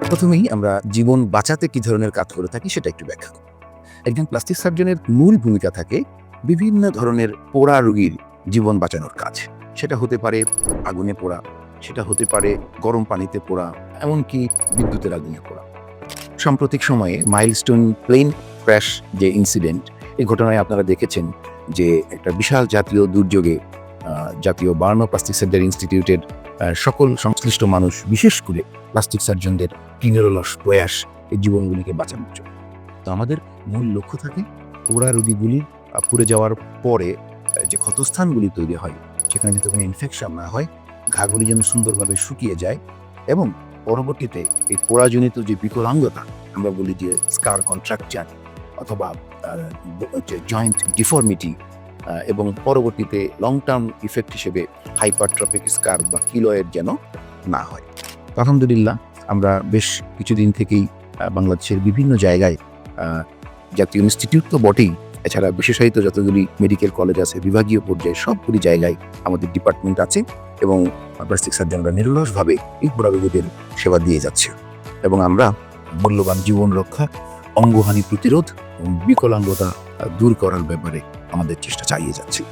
প্রথমেই আমরা জীবন বাঁচাতে কি ধরনের কাজ করে থাকি সেটা একটু ব্যাখ্যা করি একজন প্লাস্টিক সার্জনের মূল ভূমিকা থাকে বিভিন্ন ধরনের পোড়া রোগীর জীবন বাঁচানোর কাজ। সেটা হতে পারে আগুনে পোড়া, সেটা হতে পারে গরম পানিতে পোড়া, এমনকি বিদ্যুতের আগুনে পোড়া। সাম্প্রতিক সময়ে মাইলস্টোন প্লেন ক্র্যাশ যে ইনসিডেন্ট এই ঘটনায় আপনারা দেখেছেন যে একটা বিশাল জাতীয় দুর্যোগে জাতীয় বার্ন প্লাস্টিক সার্জারি ইনস্টিটিউটের সকল সংশ্লিষ্ট মানুষ, বিশেষ করে প্লাস্টিক সার্জনদের কিনেরলস প্রয়াস এই জীবনগুলিকে বাঁচানোর জন্য। তো আমাদের মূল লক্ষ্য থাকে পোড়া রোগীগুলি পুড়ে যাওয়ার পরে যে ক্ষতস্থানগুলি তৈরি হয়, সেখানে যাতে কোনো ইনফেকশন না হয়, ঘাগুলি যেন সুন্দরভাবে শুকিয়ে যায় এবং পরবর্তীতে এই পোড়াজনিত যে বিকলাঙ্গতা, আমরা বলি যে স্কার কন্ট্রাকচার অথবা জয়েন্ট ডিফর্মিটি এবং পরবর্তীতে লং টার্ম ইফেক্ট হিসেবে হাইপারট্রপিক স্কার বা কিলয়ের যেন না হয়। আলহামদুলিল্লাহ, আমরা বেশ কিছুদিন থেকেই বাংলাদেশের বিভিন্ন জায়গায় জাতীয় ইনস্টিটিউট তো বটেই, এছাড়া বিশেষায়িত যতগুলি মেডিকেল কলেজ আছে, বিভাগীয় পর্যায়ে সবগুলি জায়গায় আমাদের ডিপার্টমেন্ট আছে এবং প্লাস্টিক সার্জনরা নিরলসভাবে এই সেবা দিয়ে যাচ্ছে। এবং আমরা মূল্যবান জীবন রক্ষা, অঙ্গহানি প্রতিরোধ এবং বিকলাঙ্গতা দূর করার ব্যাপারে আমাদের চেষ্টা চালিয়ে যাচ্ছি।